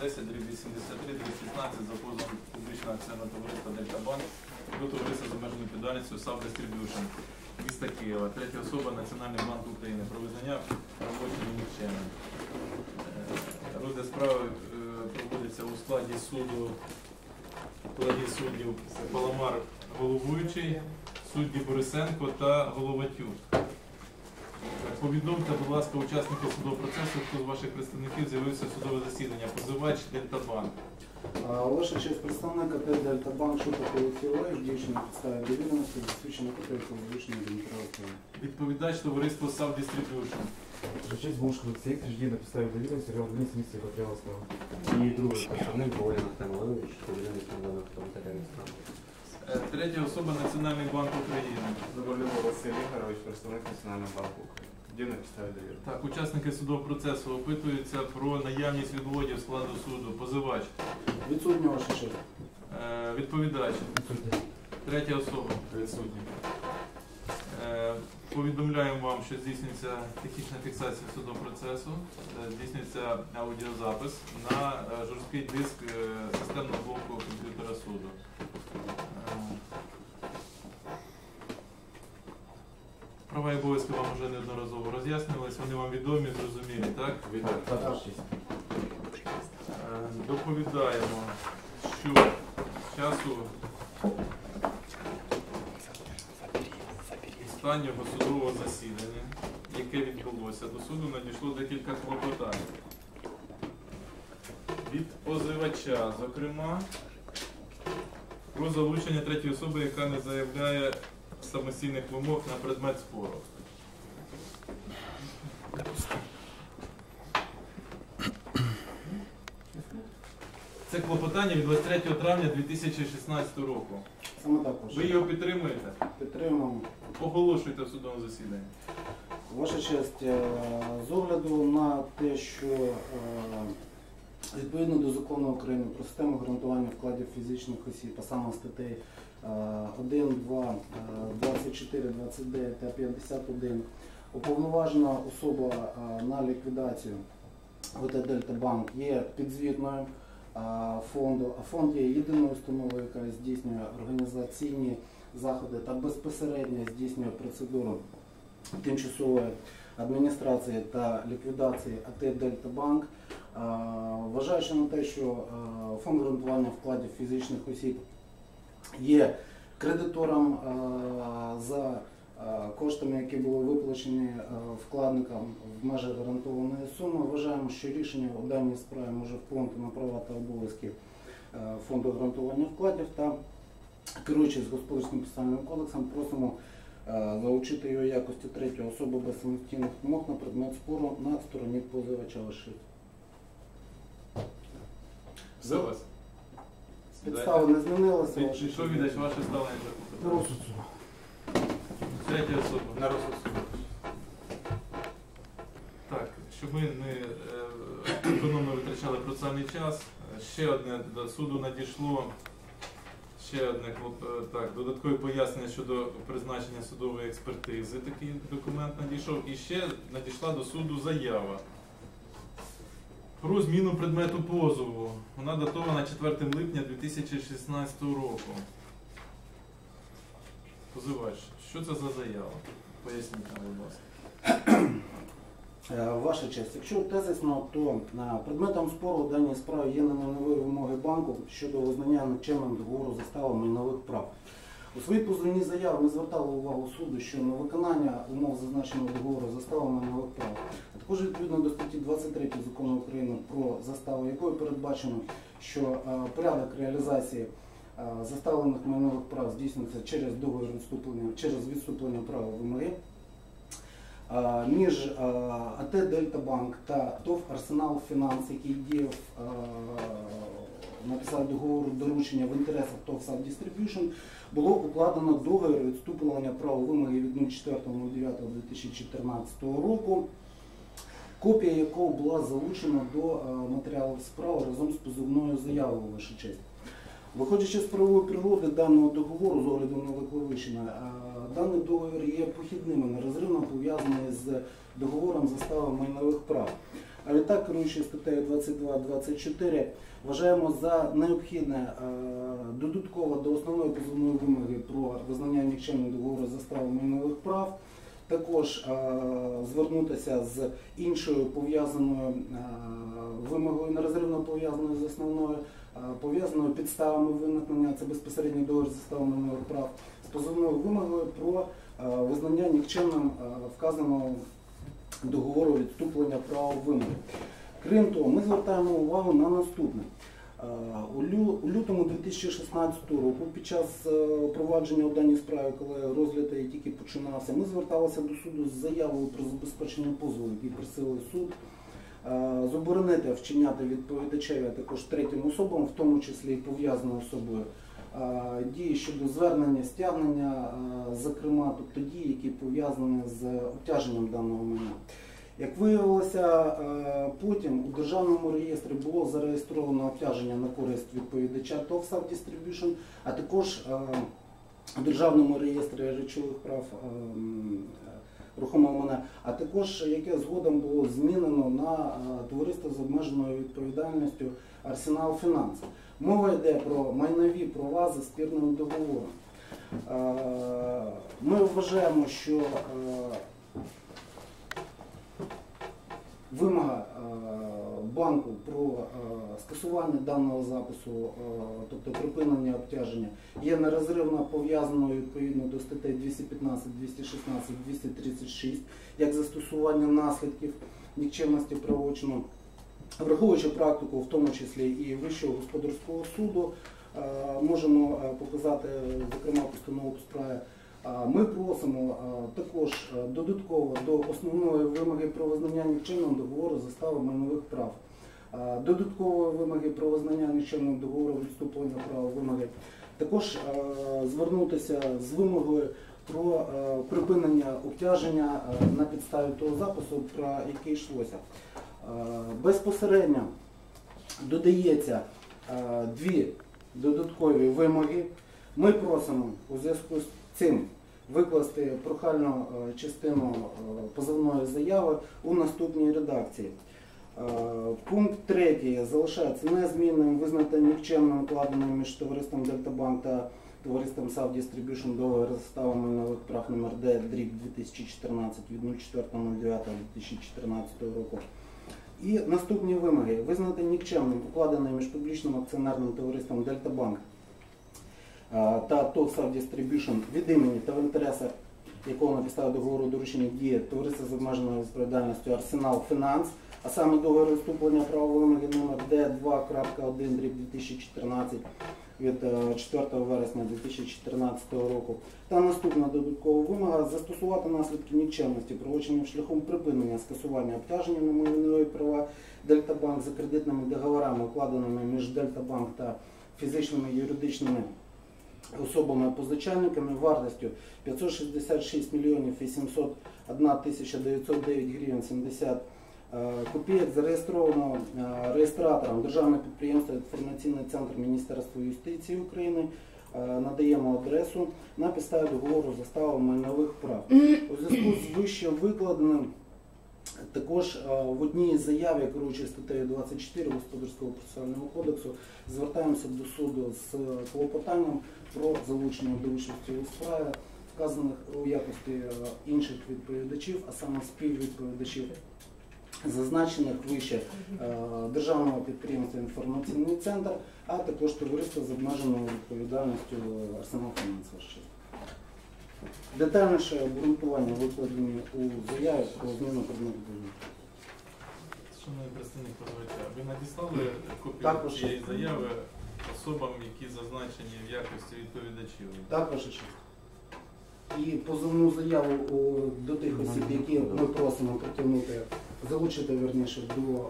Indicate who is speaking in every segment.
Speaker 1: 10 83 216 за позовом публічного акціонного товариства Дельтабанк до товариства з обмеженою підальністю САВ Дистриб'юшн міста Києва. Третя особа Національний банк України про визнання роботи нічим. Е, розгляд справи е, проводиться у складі суду складі суддів Паламар головуючий, судді Борисенко та Головатюк. Повідомте, будь ласка, учасників судового процесу, хто з ваших представників з'явився в судове засідання. Позивач Дельтабанк.
Speaker 2: Ваша честь, представник АТ Дельтабанк Шуток Олексій Олегович, дівчина на підставі довіреності, засвідчена копійка визначення Дмитра України.
Speaker 1: Відповідач товариство САВ Distribution.
Speaker 3: Честь муж Олексій Крижді на підставі довіреності реал вниз місці матеріалу
Speaker 4: І другий представник Володя Артем Олегович, довірений кандидат комітетарі справи.
Speaker 1: Е, Третя особа Національний банк України.
Speaker 5: Заборлюва Василь Ігорович, представник Національного банку України. Де на підставі?
Speaker 1: Так, учасники судового процесу опитуються про наявність відводів складу суду. Позивач.
Speaker 2: Відсутня ваша честь.
Speaker 1: Е, Відповідач. Третя особа.
Speaker 5: Відсутні.
Speaker 1: Е, Повідомляємо вам, що здійснюється технічна фіксація судового процесу, е, здійснюється аудіозапис на е, жорсткий диск е, системного блоку комп'ютера суду. Права і обов'язки вам вже неодноразово роз'яснювались, вони вам відомі, зрозумілі, так? Е, Доповідаємо, що з часу останнього судового засідання, яке відбулося, до суду надійшло декілька клопотань. Від позивача, зокрема, про залучення третьої особи, яка не заявляє самостійних вимог на предмет спору. Це клопотання від 23 травня 2016 року.
Speaker 2: Саме так,
Speaker 1: Ви його підтримуєте?
Speaker 2: Підтримуємо.
Speaker 1: Оголошуйте в судовому засіданні.
Speaker 2: Ваша честь, е, з огляду на те, що е, відповідно до закону України про систему гарантування вкладів фізичних осіб, а саме статей 1, 2, е, 24, 29 та 51, уповноважена особа е, на ліквідацію ВТ Дельта Банк є підзвітною е, фонду, а фонд є єдиною установою, яка здійснює організаційні заходи та безпосередньо здійснює процедуру тимчасової адміністрації та ліквідації АТ Дельта Банк, е, вважаючи на те, що фонд гарантування вкладів фізичних осіб є кредитором е, за е, коштами, які були виплачені е, вкладникам в межах гарантованої суми, вважаємо, що рішення у даній справі може вплинути на права та обов'язки фонду гарантування вкладів та керуючись господарським писальним кодексом, просимо залучити його якості третьої особи без самостійних вимог на предмет спору на стороні позивача ваших.
Speaker 1: За вас.
Speaker 2: Підстави не змінилися. ваша честь.
Speaker 1: Відповідач, ваше ставлення до.
Speaker 3: Розсуд суду.
Speaker 1: Третя особа.
Speaker 5: На розсуд суду.
Speaker 1: Так, щоб ми не е, економно витрачали процесуальний час, ще одне до суду надійшло. Ще одне клоп- е, так, додаткове пояснення щодо призначення судової експертизи. Такий документ надійшов. І ще надійшла до суду заява про зміну предмету позову. Вона датована 4 липня 2016 року. Позивач, що це за заява? Поясніть нам, будь ласка.
Speaker 2: Е, Ваша честь, якщо тезисно, то е, предметом спору в даній справі є немайнові вимоги банку щодо визнання нікчемним договору застави майнових прав. У своїй позовній заяві ми звертали увагу суду, що на виконання умов зазначеного договору застави майнових прав, а також відповідно до статті 23 закону України про заставу, якою передбачено, що е, порядок реалізації е, заставлених майнових прав здійснюється через договір відступлення, через відступлення права вимоги. Е, між АТ Дельта Банк та ТОВ Арсенал Фінанс, який діяв е, на підставі договору доручення в інтересах ТОВ Distribution, було укладено договір відступлення права вимоги від 04.09.2014 року, копія якого була залучена до е, матеріалів справи разом з позовною заявою, ваша честь. Виходячи з правової природи даного договору, з огляду на виклавичення, Даний договір є похідним нерозривно пов'язаний з договором застави майнових прав. А відтак, керуючи статтею 22-24, вважаємо за необхідне е, додатково до основної позовної вимоги про визнання нікчемним договору застави майнових прав також е, звернутися з іншою пов'язаною е, вимогою, нерозривно пов'язаною з основною, пов'язаною підставами виникнення, це безпосередньо договір застави майнових прав, з позовною вимогою про визнання нікчемним вказаного договору відступлення права вимоги. Крім того, ми звертаємо увагу на наступне. Е, У лютому 2016 року, під час е, провадження у даній справі, коли розгляд її тільки починався, ми зверталися до суду з заявою про забезпечення позову, який просили суд е, заборонити вчиняти відповідачеві, а також третім особам, в тому числі і пов'язаною особою, дії щодо звернення, стягнення, е, зокрема, тобто дії, які пов'язані з обтяженням даного майна. Як виявилося, е, потім у державному реєстрі було зареєстровано обтяження на користь відповідача ТОВ Distribution, а також е, у державному реєстрі речових прав е, е, рухомого майна, а також яке згодом було змінено на е, товариство з обмеженою відповідальністю Арсенал Фінанс. Мова йде про майнові права за спірним договором. Е, Ми вважаємо, що е, вимога е, банку про скасування даного запису, тобто припинення обтяження, є нерозривно пов'язаною відповідно до статей 215, 216, 236 як застосування наслідків нікчемності правочину. Враховуючи практику, в тому числі і Вищого господарського суду, е, можемо е, показати, зокрема, постанову по справі. Ми просимо е, також додатково до основної вимоги про визнання нікчемним договору застави майнових прав. Додаткової вимоги про визнання нікчемним договору відступлення права вимоги. Також звернутися з вимогою про припинення обтяження на підставі того запису, про який йшлося. Е, Безпосередньо додається е, дві додаткові вимоги. Ми просимо у зв'язку з цим викласти прохальну е, частину позовної заяви у наступній редакції. Пункт 3 залишається незмінним, визнати нікчемним укладеним між товариством Дельтабанк та товариством Сав Distribution договір з ставами нових прав номер Д дріб 2014 від 04.09.2014 року. І наступні вимоги. Визнати нікчемним укладений між публічним акціонерним товариством Дельтабанк та ТОВ Сав від імені та в інтересах якого на підставі договору доручення діє товариство з обмеженою відповідальністю Арсенал Фінанс, а саме договір вступлення права вимоги номер Д2.1 2014 від е, 4 вересня 2014 року. Та наступна додаткова вимога застосувати наслідки нікчемності правочинів шляхом припинення скасування обтяження на майнові права Дельтабанк за кредитними договорами, укладеними між Дельтабанк та фізичними юридичними особами-позичальниками вартістю 566 мільйонів 801 тисяча 909 гривень 70 е, зареєстровано е, реєстратором Державне підприємство Інформаційний центр Міністерства юстиції України. Е, Надаємо адресу на підставі договору застави майнових прав. У зв'язку з вище викладеним також в одній із заяв, я керуючи статтею 24 Господарського процесуального кодексу, звертаємося до суду з клопотанням про залучення до участі у справі вказаних у якості інших відповідачів, а саме співвідповідачів, зазначених вище е, державного підприємства інформаційний центр, а також товариство з обмеженою відповідальністю Арсенал Фінансовий. Детальніше обґрунтування викладені у заяві про зміну предмету дозволу.
Speaker 1: Шановний представник позивача, ви надіслали копію
Speaker 2: Також.
Speaker 1: цієї заяви особам, які зазначені в якості відповідачів?
Speaker 2: Так, ваша честь. І позовну заяву до тих осіб, які ми просимо притягнути, залучити верніше до е,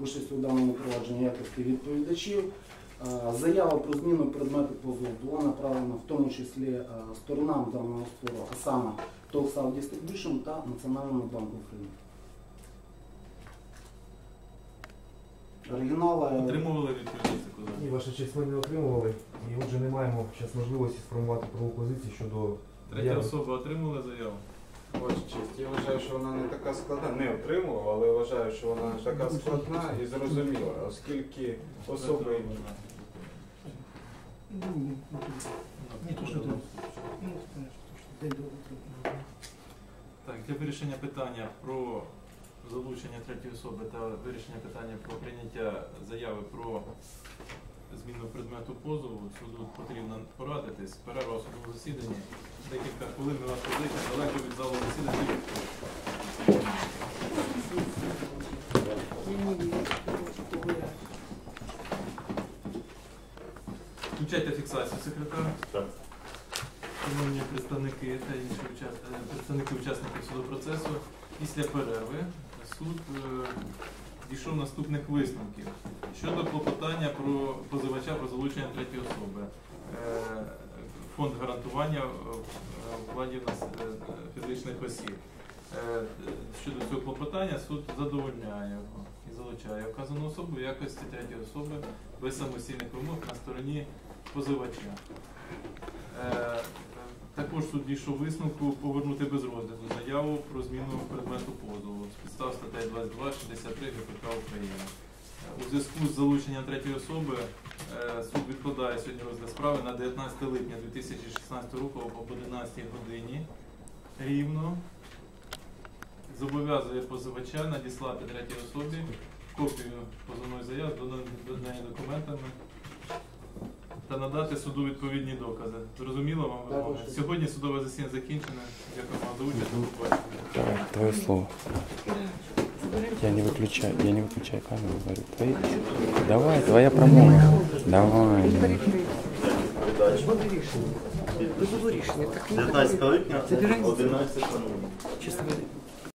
Speaker 2: участі у даному провадженні якості відповідачів. Е, Заява про зміну предмету позову була направлена в тому числі е, сторонам даного спору, а саме ТОВ «Сав Distribution» та Національному банку України. Оригінали
Speaker 1: Отримували відповідь
Speaker 3: Ні,
Speaker 1: заказання?
Speaker 3: ваша честь, ми не отримували, і отже не маємо зараз можливості сформувати праву позицію щодо
Speaker 1: Третя
Speaker 3: Я-
Speaker 1: особа отримала заяву.
Speaker 5: Ваша честь, я вважаю, що вона не така складна, не отримував, але вважаю, що вона така складна і зрозуміла, оскільки особи,
Speaker 1: Ні, то що Так, для вирішення питання про залучення третьої особи та вирішення питання про прийняття заяви про зміну предмету позову суду потрібно порадитись. Перерва у судовому засіданні. Декілька хвилин. Ми вас покличемо далеко від фіксацію секретаря.
Speaker 6: Так.
Speaker 1: Шановні представники та інші уча- е, представники учасників судопроцесу, після перерви суд е, дійшов наступних висновків щодо клопотання про позивача про залучення третьої особи. Е, Фонд гарантування вкладів фізичних осіб. Щодо цього клопотання суд задовольняє його і залучає вказану особу в якості третьої особи без самостійних вимог на стороні позивача. Е, Також суд дійшов висновку повернути без розгляду заяву про зміну предмету позову з підстав статей 22 63 ГПК України. У зв'язку з залученням третьої особи е, суд відкладає сьогодні розгляд справи на 19 липня 2016 року об 11 годині рівно. Зобов'язує позивача надіслати третій особі копію позовної заяви з доданими документами та надати суду відповідні докази. Зрозуміло вам вимоги? Сьогодні судове засідання закінчене. Дякую вам за участь.
Speaker 7: Давай, твое слово. Я не выключаю, я не выключаю камеру, говорю. Твои... Давай, твоя промова. Давай.
Speaker 6: Передача. 19 липня, 11
Speaker 8: Чесно говоря,